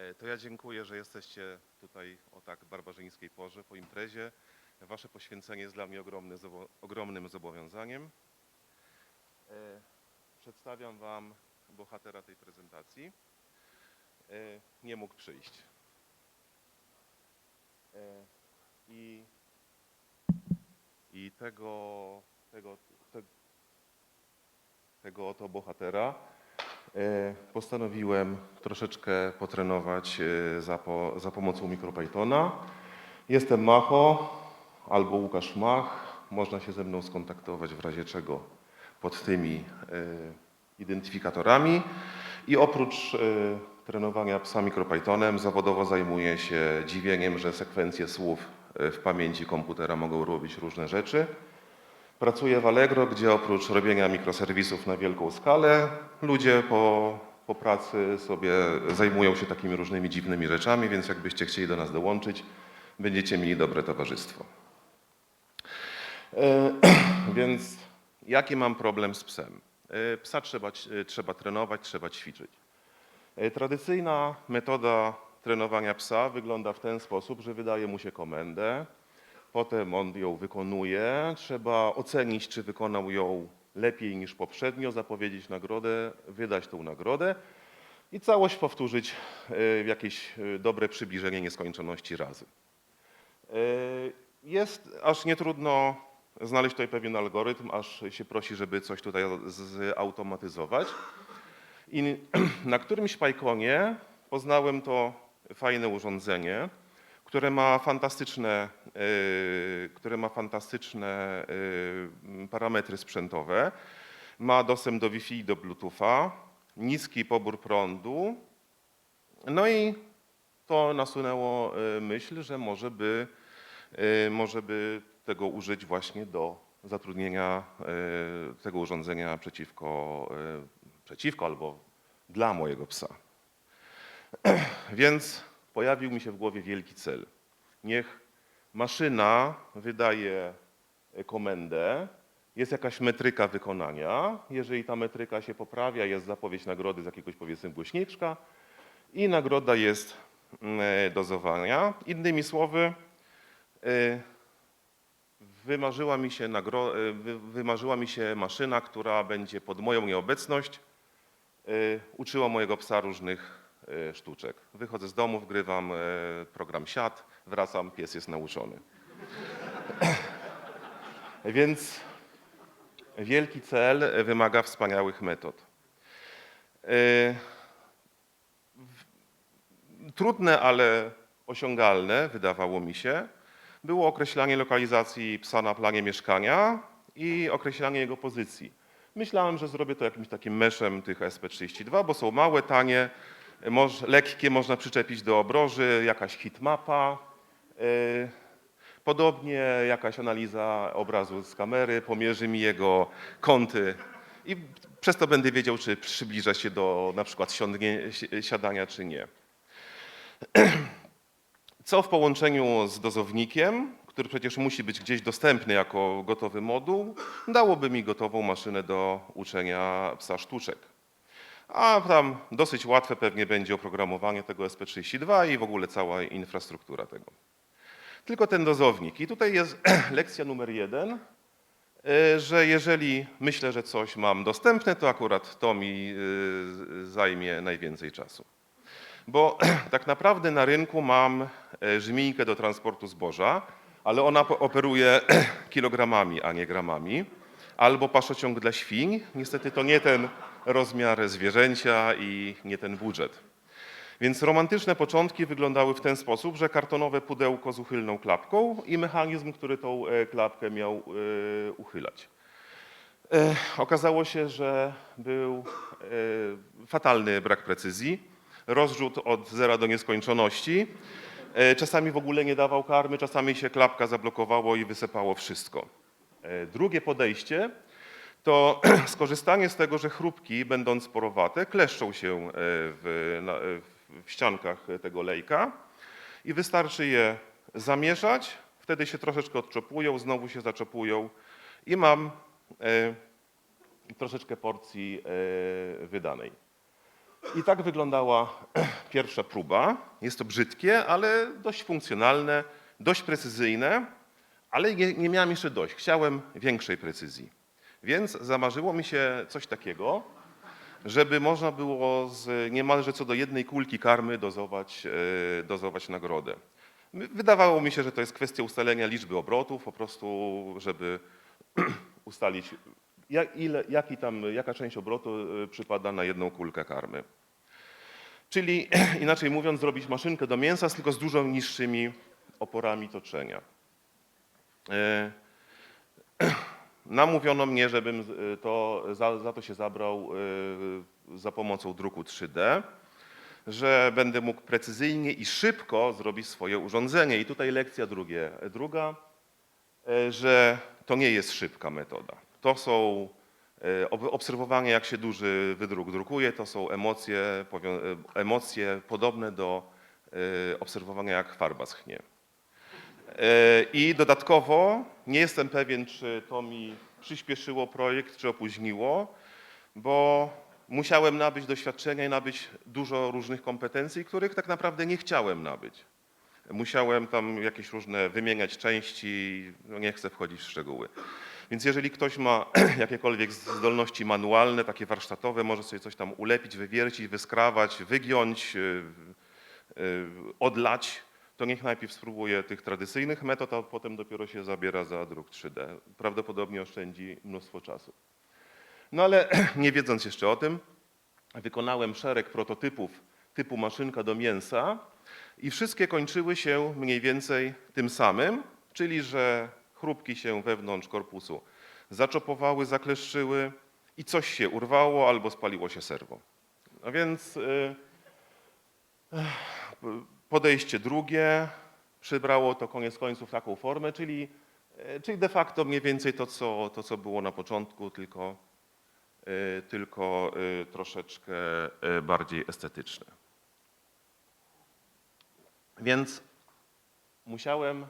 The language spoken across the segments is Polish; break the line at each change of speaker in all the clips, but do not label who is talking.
E, To ja dziękuję, że jesteście tutaj o tak barbarzyńskiej porze po imprezie. Wasze poświęcenie jest dla mnie ogromny, ogromnym zobowiązaniem. E, Przedstawiam Wam bohatera tej prezentacji. E, Nie mógł przyjść. I, i tego, tego, te, tego oto bohatera postanowiłem troszeczkę potrenować e, za, po, za pomocą MicroPythona. Jestem Macho albo Łukasz Mach. Można się ze mną skontaktować w razie czego pod tymi e, identyfikatorami. I oprócz e, trenowania psa MicroPythonem zawodowo zajmuję się dziwieniem, że sekwencje słów e, w pamięci komputera mogą robić różne rzeczy. Pracuję w Allegro, gdzie oprócz robienia mikroserwisów na wielką skalę, ludzie po, po pracy sobie zajmują się takimi różnymi dziwnymi rzeczami, więc jakbyście chcieli do nas dołączyć, będziecie mieli dobre towarzystwo. E, Więc jaki mam problem z psem? E, Psa trzeba, e, trzeba trenować, trzeba ćwiczyć. Tradycyjna metoda trenowania psa wygląda w ten sposób, że wydaje mu się komendę, potem on ją wykonuje, trzeba ocenić, czy wykonał ją lepiej niż poprzednio, zapowiedzieć nagrodę, wydać tą nagrodę i całość powtórzyć e, w jakieś e, dobre przybliżenie nieskończoności razy. E, Jest aż nie trudno znaleźć tutaj pewien algorytm, aż się prosi, żeby coś tutaj zautomatyzować. I na którymś Pyconie poznałem to fajne urządzenie, które ma fantastyczne, yy, które ma fantastyczne yy, parametry sprzętowe. Ma dostęp do Wi-Fi i do Bluetootha, niski pobór prądu. No i to nasunęło yy, myśl, że może by, może by tego użyć właśnie do zatrudnienia tego urządzenia przeciwko, przeciwko albo dla mojego psa. Więc pojawił mi się w głowie wielki cel. Niech maszyna wydaje komendę, jest jakaś metryka wykonania. Jeżeli ta metryka się poprawia, jest zapowiedź nagrody z jakiegoś powiedzmy głośniczka i nagroda jest mm, dozowania. Innymi słowy, y, wymarzyła mi się, nagro, wy- wymarzyła mi się maszyna, która będzie pod moją nieobecność uczyła mojego psa różnych sztuczek. Wychodzę z domu, wgrywam y, program siat, wracam, pies jest nauczony. Więc wielki cel wymaga wspaniałych metod. W- Trudne, ale osiągalne, wydawało mi się, było określanie lokalizacji psa na planie mieszkania i określanie jego pozycji. Myślałem, że zrobię to jakimś takim meszem tych SP32, bo są małe, tanie, lekkie, można przyczepić do obroży, jakaś hitmapa. Yy, Podobnie jakaś analiza obrazu z kamery pomierzy mi jego kąty i przez to będę wiedział, czy przybliża się do na przykład siadania, czy nie. Co w połączeniu z dozownikiem, który przecież musi być gdzieś dostępny jako gotowy moduł, dałoby mi gotową maszynę do uczenia psa sztuczek. A tam dosyć łatwe pewnie będzie oprogramowanie tego SP32 i w ogóle cała infrastruktura tego. Tylko ten dozownik. I tutaj jest lekcja numer jeden, y, że jeżeli myślę, że coś mam dostępne, to akurat to mi y, zajmie najwięcej czasu. Bo tak naprawdę na rynku mam e, żmijkę do transportu zboża, ale ona operuje kilogramami, a nie gramami. Albo paszociąg dla świń. Niestety to nie ten rozmiar zwierzęcia i nie ten budżet. Więc romantyczne początki wyglądały w ten sposób, że kartonowe pudełko z uchylną klapką i mechanizm, który tą e, klapkę miał e, uchylać. E, Okazało się, że był fatalny brak precyzji, rozrzut od zera do nieskończoności. Czasami w ogóle nie dawał karmy, czasami się klapka zablokowało i wysypało wszystko. Drugie podejście to skorzystanie z tego, że chrupki, będąc porowate, kleszczą się e, w, na, w ściankach tego lejka i wystarczy je zamieszać, wtedy się troszeczkę odczopują, znowu się zaczepują i mam e, troszeczkę porcji e, wydanej. I tak wyglądała pierwsza próba. Jest to brzydkie, ale dość funkcjonalne, dość precyzyjne, ale nie, nie miałem jeszcze dość. Chciałem większej precyzji. Więc zamarzyło mi się coś takiego, żeby można było z niemalże co do jednej kulki karmy dozować, e, dozować nagrodę. Wydawało mi się, że to jest kwestia ustalenia liczby obrotów, po prostu, żeby ustalić, jak, ile, jaki tam, jaka część obrotu e, przypada na jedną kulkę karmy. Czyli inaczej mówiąc, zrobić maszynkę do mięsa, tylko z dużo niższymi oporami toczenia. Namówiono mnie, żebym e, to, za, za to się zabrał e, za pomocą druku 3D, że będę mógł precyzyjnie i szybko zrobić swoje urządzenie. I tutaj lekcja drugie, druga, e, że to nie jest szybka metoda. To są ob- obserwowanie, jak się duży wydruk drukuje, to są emocje, emocje podobne do obserwowania, jak farba schnie. I dodatkowo nie jestem pewien, czy to mi przyspieszyło projekt, czy opóźniło, bo musiałem nabyć doświadczenia i nabyć dużo różnych kompetencji, których tak naprawdę nie chciałem nabyć. Musiałem tam jakieś różne wymieniać części, no nie chcę wchodzić w szczegóły. Więc jeżeli ktoś ma jakiekolwiek zdolności manualne, takie warsztatowe, może sobie coś tam ulepić, wywiercić, wyskrawać, wygiąć, yy, yy, odlać, to niech najpierw spróbuje tych tradycyjnych metod, a potem dopiero się zabiera za druk 3D. Prawdopodobnie oszczędzi mnóstwo czasu. No ale nie wiedząc jeszcze o tym, wykonałem szereg prototypów typu maszynka do mięsa i wszystkie kończyły się mniej więcej tym samym, czyli że chrupki się wewnątrz korpusu zaczopowały, zakleszczyły i coś się urwało albo spaliło się serwo. A więc y, podejście drugie przybrało to koniec końców taką formę, czyli, e, czyli de facto mniej więcej to, co, to, co było na początku, tylko, e, tylko e, troszeczkę bardziej estetyczne. Więc musiałem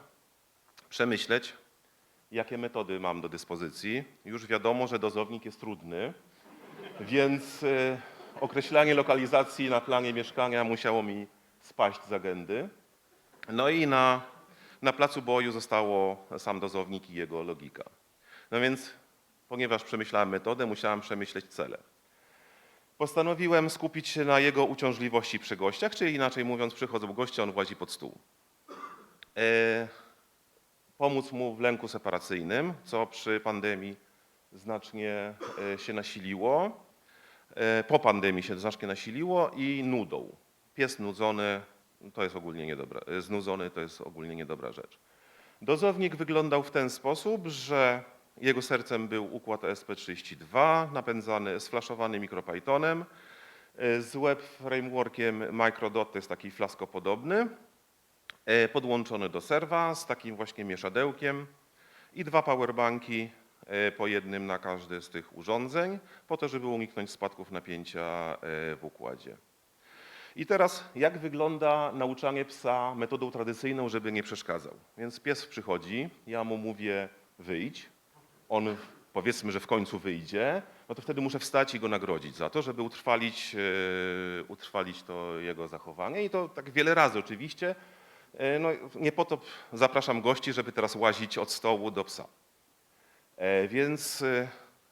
przemyśleć, jakie metody mam do dyspozycji. Już wiadomo, że dozownik jest trudny, więc określanie lokalizacji na planie mieszkania musiało mi spaść z agendy. No i na, na placu boju zostało sam dozownik i jego logika. No więc, ponieważ przemyślałem metodę, musiałem przemyśleć cele. Postanowiłem skupić się na jego uciążliwości przy gościach, czyli inaczej mówiąc, przychodzą goście, on włazi pod stół. E, pomóc mu w lęku separacyjnym, co przy pandemii znacznie e, się nasiliło. E, po pandemii się znacznie nasiliło i nudą. Pies nudzony to jest ogólnie niedobra, e, znudzony to jest ogólnie niedobra rzecz. Dozownik wyglądał w ten sposób, że jego sercem był układ ESP32 napędzany, sflaszowany mikropythonem e, z web frameworkiem Microdot, to jest taki flaskopodobny, e, podłączony do serwa z takim właśnie mieszadełkiem i dwa powerbanki po jednym na każdy z tych urządzeń, po to, żeby uniknąć spadków napięcia w układzie. I teraz, jak wygląda nauczanie psa metodą tradycyjną, żeby nie przeszkadzał? Więc pies przychodzi, ja mu mówię wyjdź, on powiedzmy, że w końcu wyjdzie, no to wtedy muszę wstać i go nagrodzić za to, żeby utrwalić, e, utrwalić to jego zachowanie i to tak wiele razy oczywiście. E, No, nie po to zapraszam gości, żeby teraz łazić od stołu do psa. E, Więc,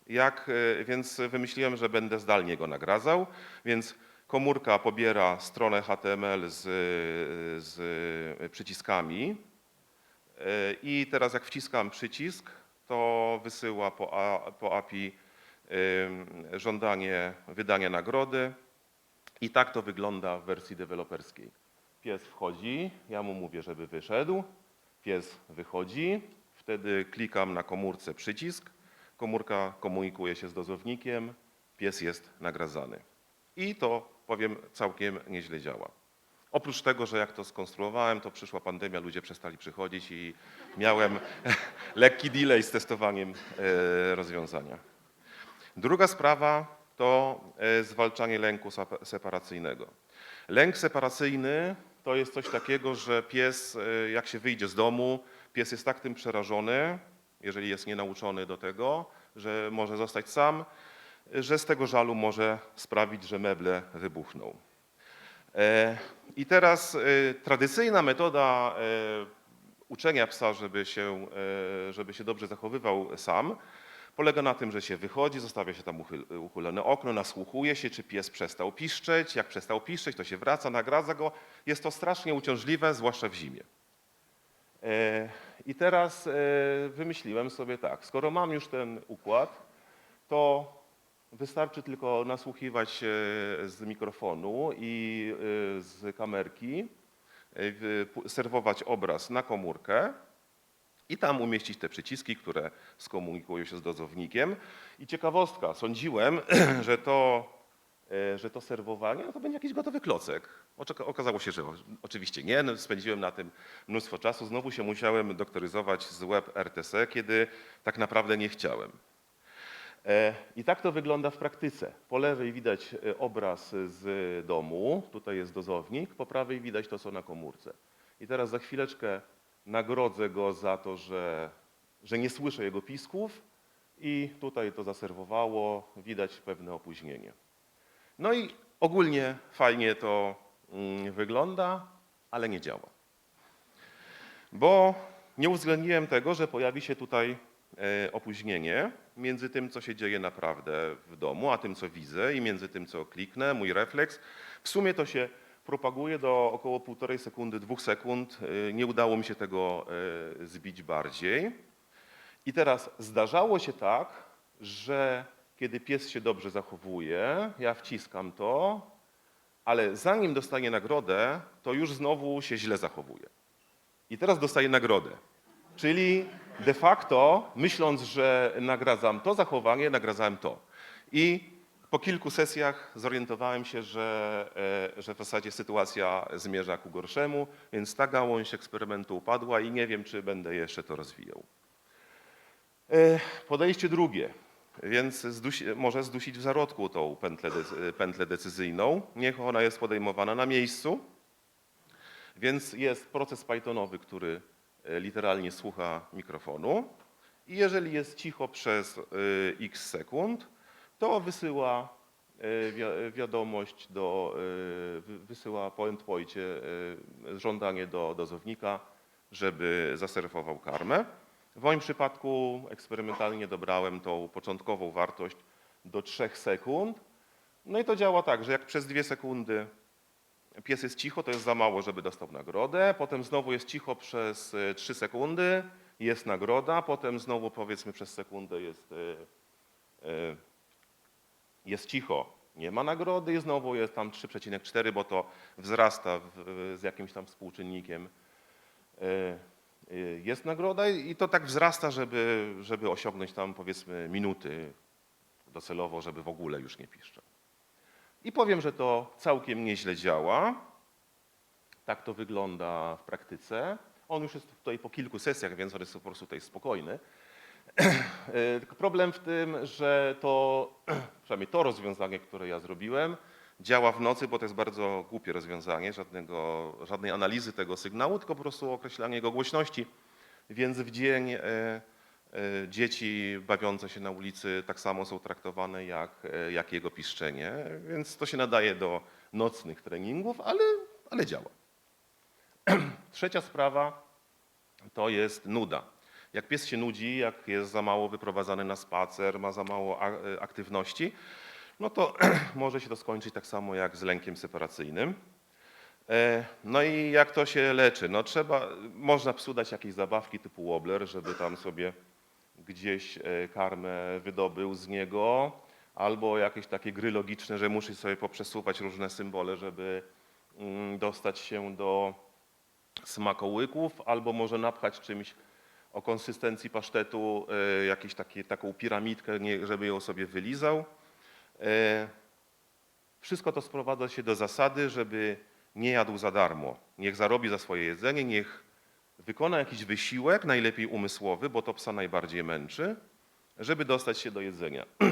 jak, więc wymyśliłem, że będę zdalnie go nagradzał, więc komórka pobiera stronę HTML z, z przyciskami. I teraz jak wciskam przycisk, to wysyła po, po API żądanie wydania nagrody. I tak to wygląda w wersji deweloperskiej. Pies wchodzi, ja mu mówię, żeby wyszedł, pies wychodzi, wtedy klikam na komórce przycisk, komórka komunikuje się z dozownikiem, pies jest nagradzany. I to, powiem, całkiem nieźle działa. Oprócz tego, że jak to skonstruowałem, to przyszła pandemia, ludzie przestali przychodzić i miałem lekki delay z testowaniem e, rozwiązania. Druga sprawa to e, zwalczanie lęku separacyjnego. Lęk separacyjny to jest coś takiego, że pies, e, jak się wyjdzie z domu, pies jest tak tym przerażony, jeżeli jest nienauczony do tego, że może zostać sam, że z tego żalu może sprawić, że meble wybuchną. E, I teraz e, tradycyjna metoda e, uczenia psa, żeby się, żeby się dobrze zachowywał sam, polega na tym, że się wychodzi, zostawia się tam uchyl- uchylone okno, nasłuchuje się, czy pies przestał piszczeć. Jak przestał piszczeć, to się wraca, nagradza go. Jest to strasznie uciążliwe, zwłaszcza w zimie. I teraz wymyśliłem sobie tak, skoro mam już ten układ, to wystarczy tylko nasłuchiwać się z mikrofonu i e, z kamerki, e, serwować obraz na komórkę i tam umieścić te przyciski, które skomunikują się z dozownikiem. I ciekawostka, sądziłem, że to, e, że to serwowanie no to będzie jakiś gotowy klocek. Okazało się, że oczywiście nie. No, spędziłem na tym mnóstwo czasu. Znowu się musiałem doktoryzować z web RTC, kiedy tak naprawdę nie chciałem. E, I tak to wygląda w praktyce. Po lewej widać e, obraz z domu, tutaj jest dozownik, po prawej widać to, co na komórce. I teraz za chwileczkę nagrodzę go za to, że, że nie słyszę jego pisków i tutaj to zaserwowało, widać pewne opóźnienie. No i ogólnie fajnie to mm, wygląda, ale nie działa. Bo nie uwzględniłem tego, że pojawi się tutaj e, opóźnienie między tym, co się dzieje naprawdę w domu, a tym, co widzę i między tym, co kliknę, mój refleks. W sumie to się propaguje do około półtorej sekundy, dwóch sekund. E, Nie udało mi się tego e, zbić bardziej. I teraz zdarzało się tak, że kiedy pies się dobrze zachowuje, ja wciskam to, ale zanim dostanie nagrodę, to już znowu się źle zachowuje. I teraz dostaję nagrodę. Czyli de facto, myśląc, że nagradzam to zachowanie, nagradzałem to. I po kilku sesjach zorientowałem się, że, e, że w zasadzie sytuacja zmierza ku gorszemu, więc ta gałąź eksperymentu upadła i nie wiem, czy będę jeszcze to rozwijał. E, Podejście drugie, więc zdusi, może zdusić w zarodku tą pętlę, pętlę decyzyjną. Niech ona jest podejmowana na miejscu. Więc jest proces Pythonowy, który literalnie słucha mikrofonu i jeżeli jest cicho przez e, x sekund, to wysyła e, wi- wiadomość do, e, wy- wysyła po endpoincie e, żądanie do dozownika, żeby zaserwował karmę. W moim przypadku eksperymentalnie dobrałem tą początkową wartość do 3 sekund. No i to działa tak, że jak przez 2 sekundy pies jest cicho, to jest za mało, żeby dostał nagrodę. Potem znowu jest cicho przez e, 3 sekundy, jest nagroda. Potem znowu powiedzmy przez sekundę jest, e, e, jest cicho, nie ma nagrody i znowu jest tam 3,4, bo to wzrasta z jakimś tam współczynnikiem. E, e, Jest nagroda i to tak wzrasta, żeby, żeby osiągnąć tam powiedzmy minuty docelowo, żeby w ogóle już nie piszczał. I powiem, że to całkiem nieźle działa. Tak to wygląda w praktyce. On już jest tutaj po kilku sesjach, więc on jest po prostu tutaj spokojny. Problem w tym, że to, przynajmniej to rozwiązanie, które ja zrobiłem, działa w nocy, bo to jest bardzo głupie rozwiązanie, żadnego, żadnej analizy tego sygnału, tylko po prostu określanie jego głośności. Więc w dzień e, dzieci bawiące się na ulicy tak samo są traktowane jak, e, jak jego piszczenie, więc to się nadaje do nocnych treningów, ale, ale działa. Trzecia sprawa to jest nuda. Jak pies się nudzi, jak jest za mało wyprowadzany na spacer, ma za mało e, aktywności, no to może się to skończyć tak samo jak z lękiem separacyjnym. E, No i jak to się leczy? No trzeba, można psu dać jakieś zabawki typu wobbler, żeby tam sobie gdzieś e, karmę wydobył z niego, albo jakieś takie gry logiczne, że musi sobie poprzesuwać różne symbole, żeby mm, dostać się do smakołyków, albo może napchać czymś o konsystencji pasztetu e, jakąś taką piramidkę, żeby ją sobie wylizał. E, Wszystko to sprowadza się do zasady, żeby nie jadł za darmo. Niech zarobi za swoje jedzenie, niech wykona jakiś wysiłek, najlepiej umysłowy, bo to psa najbardziej męczy, żeby dostać się do jedzenia.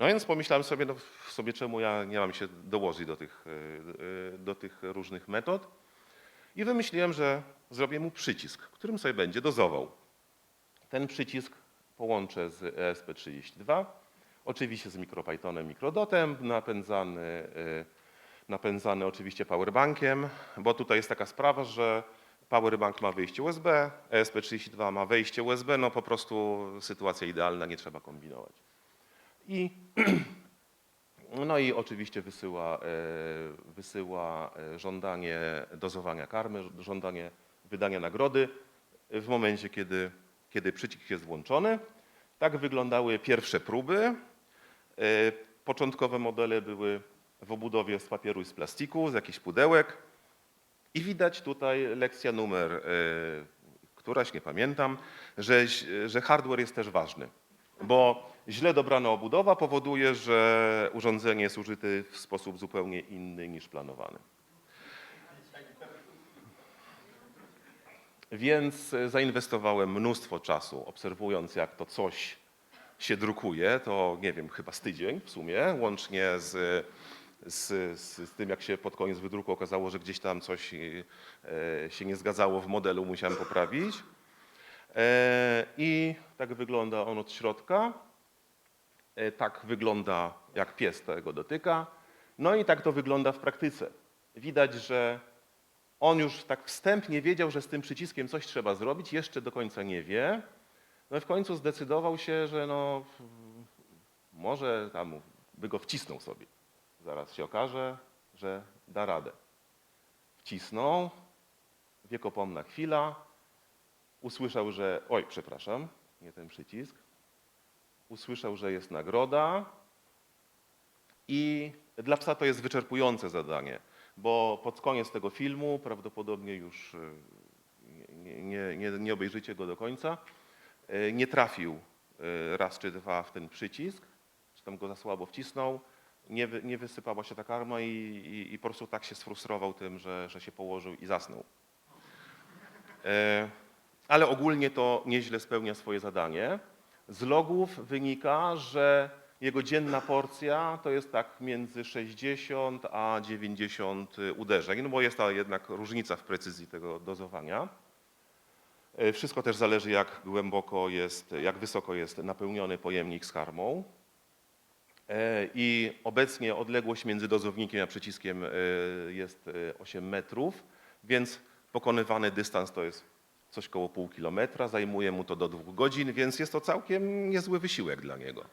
No więc pomyślałem sobie, no sobie czemu ja nie mam się dołożyć do tych, e, e, do tych różnych metod. I wymyśliłem, że zrobię mu przycisk, którym sobie będzie dozował. Ten przycisk połączę z E ESP32, Oczywiście z MicroPythonem, microdotem, napędzany, y, napędzany oczywiście powerbankiem, bo tutaj jest taka sprawa, że powerbank ma wyjście USB, ESP32 ma wejście USB, no po prostu sytuacja idealna, nie trzeba kombinować. I no i oczywiście wysyła, e, wysyła e, żądanie dozowania karmy, żądanie wydania nagrody w momencie, kiedy, kiedy przycisk jest włączony. Tak wyglądały pierwsze próby. E, Początkowe modele były w obudowie z papieru i z plastiku, z jakichś pudełek. I widać tutaj lekcja numer e, któraś, nie pamiętam, że, że hardware jest też ważny, bo źle dobrana obudowa powoduje, że urządzenie jest użyte w sposób zupełnie inny niż planowany. Więc zainwestowałem mnóstwo czasu, obserwując jak to coś się drukuje, to nie wiem, chyba z tydzień w sumie, łącznie z, z, z, tym, jak się pod koniec wydruku okazało, że gdzieś tam coś e, się nie zgadzało w modelu, musiałem poprawić. E, I tak wygląda on od środka. E, Tak wygląda, jak pies tego dotyka. No i tak to wygląda w praktyce. Widać, że on już tak wstępnie wiedział, że z tym przyciskiem coś trzeba zrobić, jeszcze do końca nie wie. No i w końcu zdecydował się, że no, może tam by go wcisnął sobie. Zaraz się okaże, że da radę. Wcisnął, wiekopomna chwila, usłyszał, że oj, przepraszam, nie ten przycisk. Usłyszał, że jest nagroda i dla psa to jest wyczerpujące zadanie, bo pod koniec tego filmu, prawdopodobnie już y, nie, nie, nie, nie obejrzycie go do końca, y, nie trafił y, raz czy dwa w ten przycisk, czy tam go za słabo wcisnął, nie, wy, nie wysypała się ta karma i, i, i po prostu tak się sfrustrował tym, że, że się położył i zasnął. E, ale ogólnie to nieźle spełnia swoje zadanie. Z logów wynika, że jego dzienna porcja to jest tak między 60 a 90 uderzeń, no bo jest ta jednak różnica w precyzji tego dozowania. E, Wszystko też zależy, jak głęboko jest, jak wysoko jest napełniony pojemnik z karmą. E, I obecnie odległość między dozownikiem a przyciskiem e, jest e, 8 metrów, więc pokonywany dystans to jest coś koło pół kilometra, zajmuje mu to do dwóch godzin, więc jest to całkiem niezły wysiłek dla niego.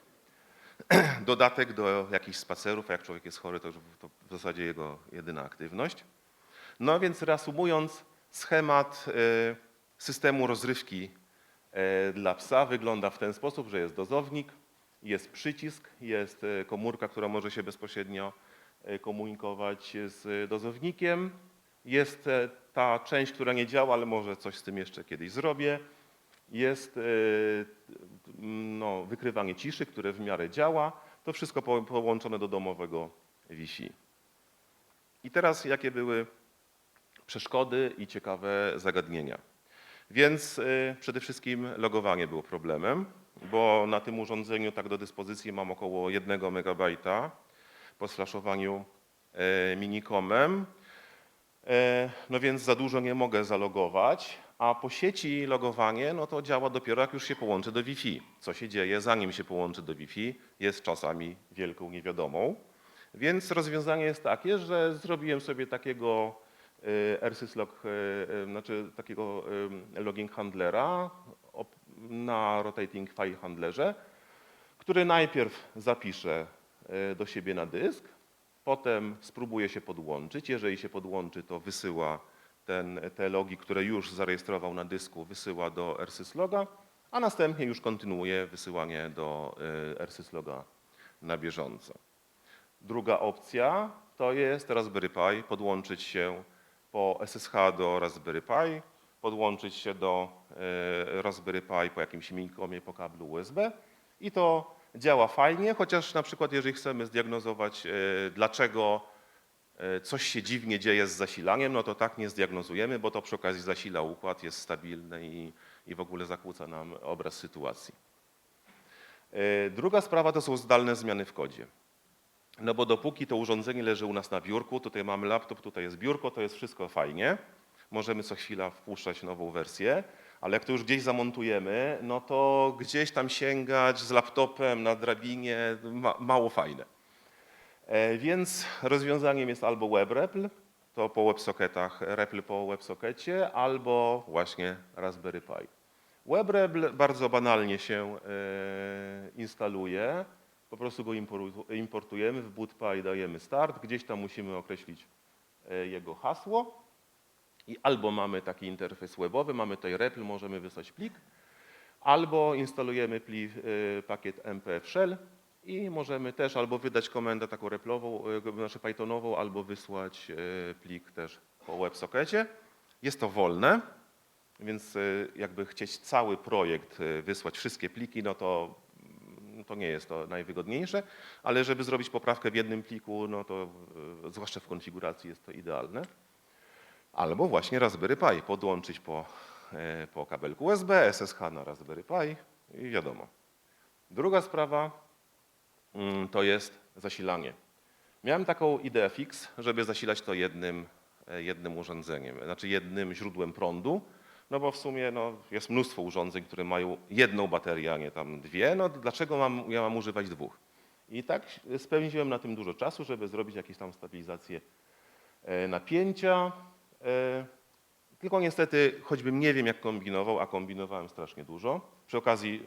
Dodatek do jakichś spacerów, a jak człowiek jest chory, to to w zasadzie jego jedyna aktywność. No więc reasumując, schemat e, systemu rozrywki e, dla psa wygląda w ten sposób, że jest dozownik, jest przycisk, jest e, komórka, która może się bezpośrednio e, komunikować z dozownikiem, jest e, ta część, która nie działa, ale może coś z tym jeszcze kiedyś zrobię. Jest no, wykrywanie ciszy, które w miarę działa. To wszystko po- połączone do domowego Wi-Fi. I teraz jakie były przeszkody i ciekawe zagadnienia? Więc przede wszystkim logowanie było problemem, bo na tym urządzeniu tak do dyspozycji mam około 1 MB po sflaszowaniu e, minicomem. E, No więc za dużo nie mogę zalogować, a po sieci logowanie no to działa dopiero jak już się połączy do Wi-Fi. Co się dzieje zanim się połączy do Wi-Fi jest czasami wielką niewiadomą. Więc rozwiązanie jest takie, że zrobiłem sobie takiego e, RSysLog, znaczy takiego logging handlera na rotating file handlerze, który najpierw zapisze e, do siebie na dysk, potem spróbuje się podłączyć. Jeżeli się podłączy, to wysyła ten, te logi, które już zarejestrował na dysku, wysyła do RSysLoga, a następnie już kontynuuje wysyłanie do e, RSysLoga na bieżąco. Druga opcja to jest Raspberry Pi, podłączyć się po SSH do Raspberry Pi, podłączyć się do e, Raspberry Pi po jakimś minicomie po kablu USB i to działa fajnie, chociaż na przykład jeżeli chcemy zdiagnozować, e, dlaczego e, coś się dziwnie dzieje z zasilaniem, no to tak nie zdiagnozujemy, bo to przy okazji zasila układ, jest stabilny i, i w ogóle zakłóca nam obraz sytuacji. Druga sprawa to są zdalne zmiany w kodzie. No bo dopóki to urządzenie leży u nas na biurku, tutaj mamy laptop, tutaj jest biurko, to jest wszystko fajnie. Możemy co chwila wpuszczać nową wersję, Ale jak to już gdzieś zamontujemy, no to gdzieś tam sięgać z laptopem na drabinie ma, mało fajne. E, Więc rozwiązaniem jest albo WebRepl, to po WebSocketach, REPL po WebSockecie, albo właśnie Raspberry Pi. WebRepl bardzo banalnie się e, instaluje. Po prostu go importu- importujemy, w bootpy dajemy start, gdzieś tam musimy określić e, jego hasło i albo mamy taki interfejs webowy, mamy tutaj REPL, możemy wysłać plik, albo instalujemy pli, e, pakiet npf shell i możemy też albo wydać komendę taką replową, e, znaczy pythonową, albo wysłać e, plik też po WebSockecie. Jest to wolne, więc jakby chcieć cały projekt wysłać, wszystkie pliki, no to, mm, to nie jest to najwygodniejsze, ale żeby zrobić poprawkę w jednym pliku, no to zwłaszcza w konfiguracji jest to idealne. Albo właśnie Raspberry Pi, podłączyć po, e, po kabelku USB, SSH na Raspberry Pi i wiadomo. Druga sprawa mm, to jest zasilanie. Miałem taką ideę fix, żeby zasilać to jednym, e, jednym urządzeniem, znaczy jednym źródłem prądu, no bo w sumie no, jest mnóstwo urządzeń, które mają jedną baterię, a nie tam dwie, no dlaczego mam, ja mam używać dwóch? I tak spędziłem na tym dużo czasu, żeby zrobić jakieś tam stabilizację e, napięcia. E, Tylko niestety, choćbym nie wiem jak kombinował, a kombinowałem strasznie dużo. Przy okazji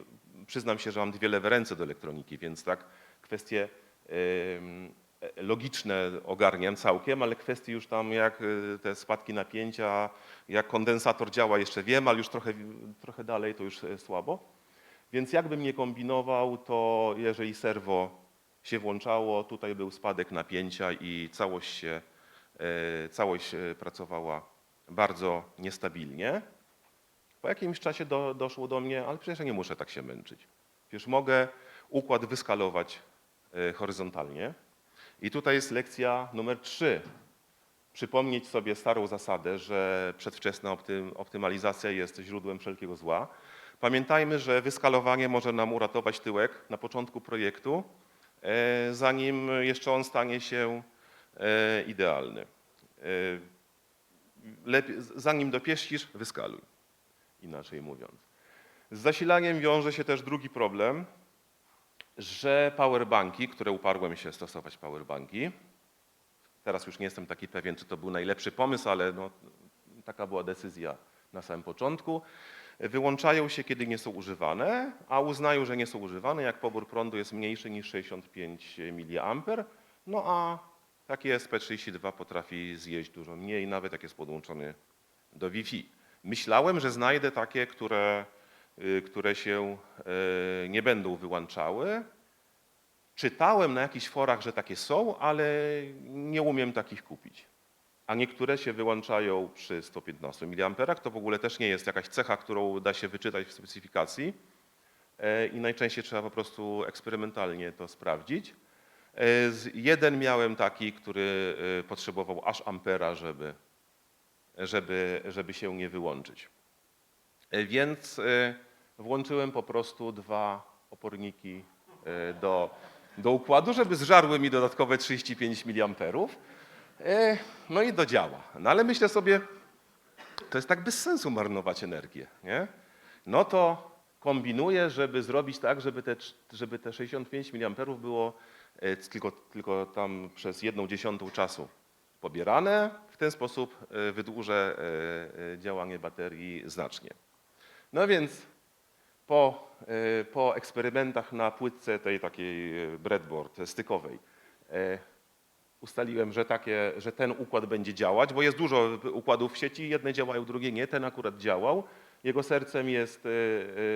przyznam się, że mam dwie lewe ręce do elektroniki, więc tak kwestie logiczne ogarniam całkiem, ale kwestie już tam jak e, te spadki napięcia, jak kondensator działa jeszcze wiem, ale już trochę, trochę dalej to już e, słabo. Więc jakbym nie kombinował, to jeżeli serwo się włączało, tutaj był spadek napięcia i całość, się, całość e, pracowała bardzo niestabilnie. Po jakimś czasie do, doszło do mnie, ale przecież ja nie muszę tak się męczyć. Przecież mogę układ wyskalować e, horyzontalnie. I tutaj jest lekcja numer trzy. Przypomnieć sobie starą zasadę, że przedwczesna optym, optymalizacja jest źródłem wszelkiego zła. Pamiętajmy, że wyskalowanie może nam uratować tyłek na początku projektu, e, zanim jeszcze on stanie się e, idealny. E, Lepiej, zanim dopieścisz, wyskaluj, inaczej mówiąc. Z zasilaniem wiąże się też drugi problem, że powerbanki, które uparłem się stosować powerbanki, teraz już nie jestem taki pewien, czy to był najlepszy pomysł, ale no, taka była decyzja na samym początku, wyłączają się, kiedy nie są używane, a uznają, że nie są używane, jak pobór prądu jest mniejszy niż 65 mA, no a taki SP32 potrafi zjeść dużo mniej, nawet jak jest podłączony do Wi-Fi. Myślałem, że znajdę takie, które, y, które się y, nie będą wyłączały. Czytałem na jakichś forach, że takie są, ale nie umiem takich kupić. A niektóre się wyłączają przy 115 mA. To w ogóle też nie jest jakaś cecha, którą da się wyczytać w specyfikacji. E, I najczęściej trzeba po prostu eksperymentalnie to sprawdzić. E, Jeden miałem taki, który e, potrzebował aż ampera, żeby, żeby, żeby się nie wyłączyć. E, Więc włączyłem po prostu dwa oporniki do, do układu, żeby zżarły mi dodatkowe 35 mA. No i do działa. No ale myślę sobie, to jest tak bez sensu marnować energię, nie? No to kombinuję, żeby zrobić tak, żeby te, żeby te 65 mA było e, tylko, tylko tam przez jedną dziesiątą czasu pobierane. W ten sposób e, wydłużę e, działanie baterii znacznie. No więc po, po eksperymentach na płytce tej takiej breadboard stykowej ustaliłem, że, takie, że ten układ będzie działać, bo jest dużo układów w sieci, jedne działają, drugie nie, ten akurat działał. Jego sercem jest e,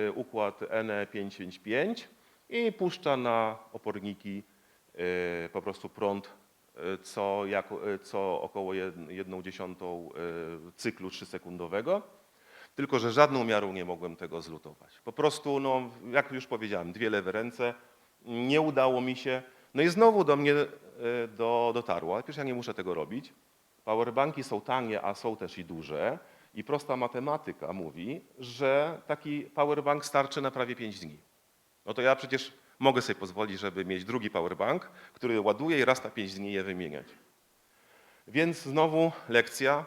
e, układ E NE555 i puszcza na oporniki e, po prostu prąd co, jako, e, co około jed- jedną dziesiątą cyklu 3-sekundowego. Tylko, że żadną miarą nie mogłem tego zlutować. Po prostu, no, jak już powiedziałem, dwie lewe ręce, nie udało mi się. No i znowu do mnie do, dotarło, przecież ja nie muszę tego robić. Powerbanki są tanie, a są też i duże. I prosta matematyka mówi, że taki powerbank starczy na prawie 5 dni. No to ja przecież mogę sobie pozwolić, żeby mieć drugi powerbank, który ładuje i raz na 5 dni je wymieniać. Więc znowu lekcja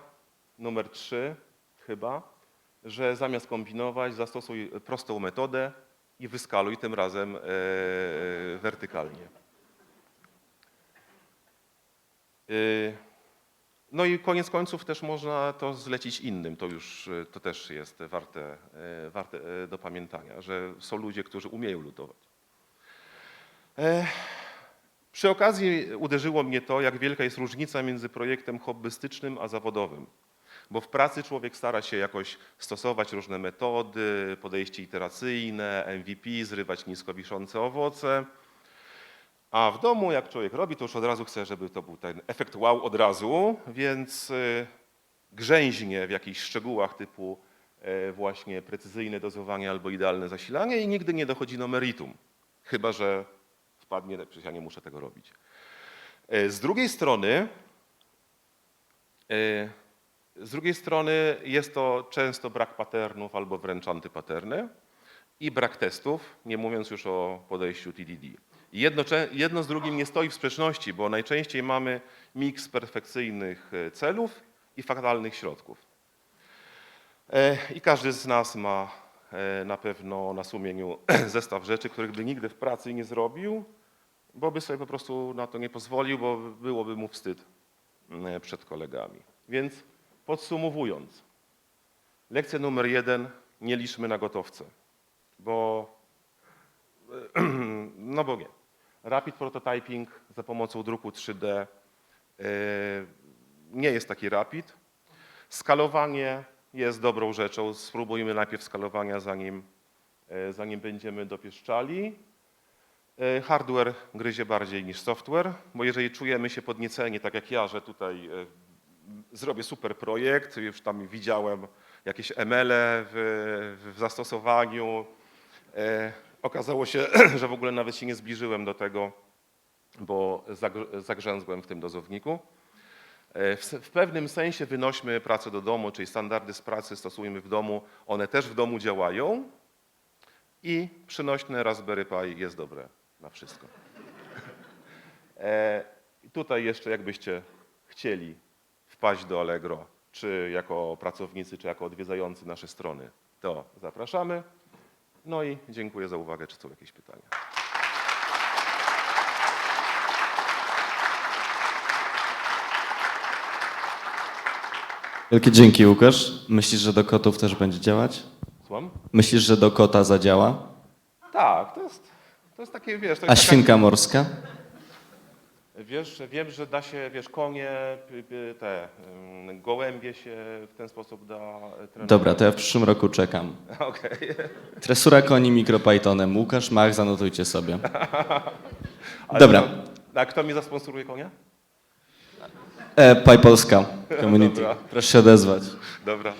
numer 3 chyba. że zamiast kombinować, zastosuj prostą metodę i wyskaluj tym razem e, wertykalnie. Y, No i koniec końców też można to zlecić innym. To już y, to też jest warte, y, warte y, do pamiętania, że są ludzie, którzy umieją lutować. E, Przy okazji uderzyło mnie to, jak wielka jest różnica między projektem hobbystycznym a zawodowym. Bo w pracy człowiek stara się jakoś stosować różne metody, podejście iteracyjne, MVP, zrywać nisko wiszące owoce. A w domu, jak człowiek robi, to już od razu chce, żeby to był ten efekt wow od razu, więc y, grzęźnie w jakichś szczegółach typu e, właśnie precyzyjne dozowanie albo idealne zasilanie i nigdy nie dochodzi do meritum. Chyba, że wpadnie, przecież ja nie muszę tego robić. E, Z drugiej strony, z drugiej strony jest to często brak patternów albo wręcz antypaterny i brak testów, nie mówiąc już o podejściu TDD. Jedno, z drugim nie stoi w sprzeczności, bo najczęściej mamy miks perfekcyjnych e, celów i fatalnych środków. E, I każdy z nas ma e, na pewno na sumieniu zestaw rzeczy, których by nigdy w pracy nie zrobił, bo by sobie po prostu na to nie pozwolił, bo byłoby mu wstyd przed kolegami. Więc podsumowując, lekcja numer jeden, nie liczmy na gotowce, bo no bo nie. Rapid prototyping za pomocą druku 3D e, nie jest taki rapid. Skalowanie jest dobrą rzeczą. Spróbujmy najpierw skalowania, zanim, e, zanim będziemy dopieszczali. E, Hardware gryzie bardziej niż software, bo jeżeli czujemy się podnieceni, tak jak ja, że tutaj zrobię super projekt, już tam widziałem jakieś ML w, w zastosowaniu, okazało się, że w ogóle nawet się nie zbliżyłem do tego, bo zagr- zagrzęzłem w tym dozowniku. E, W, pewnym sensie wynośmy pracę do domu, czyli standardy z pracy stosujemy w domu, one też w domu działają i przynośne Raspberry Pi jest dobre na wszystko. E, Tutaj jeszcze jakbyście chcieli wpaść do Allegro, czy jako pracownicy, czy jako odwiedzający nasze strony, to zapraszamy. No i dziękuję za uwagę. Czy są jakieś pytania?
Wielkie dzięki, Łukasz. Myślisz, że do kotów też będzie działać?
Słucham?
Myślisz, że do kota zadziała?
Tak, to jest, to jest takie, wiesz... To
A
jest taka-
świnka morska?
Wiesz, wiem, że da się, wiesz, konie, te ym, gołębie się w ten sposób da e, trenować.
Dobra, to ja w przyszłym roku czekam.
Okej.
Tresura koni mikropythonem. Łukasz Mach, zanotujcie sobie. Dobra.
A kto mi zasponsoruje konia?
E, Paj Polska Community.
Dobra.
Proszę się odezwać.
Dobra.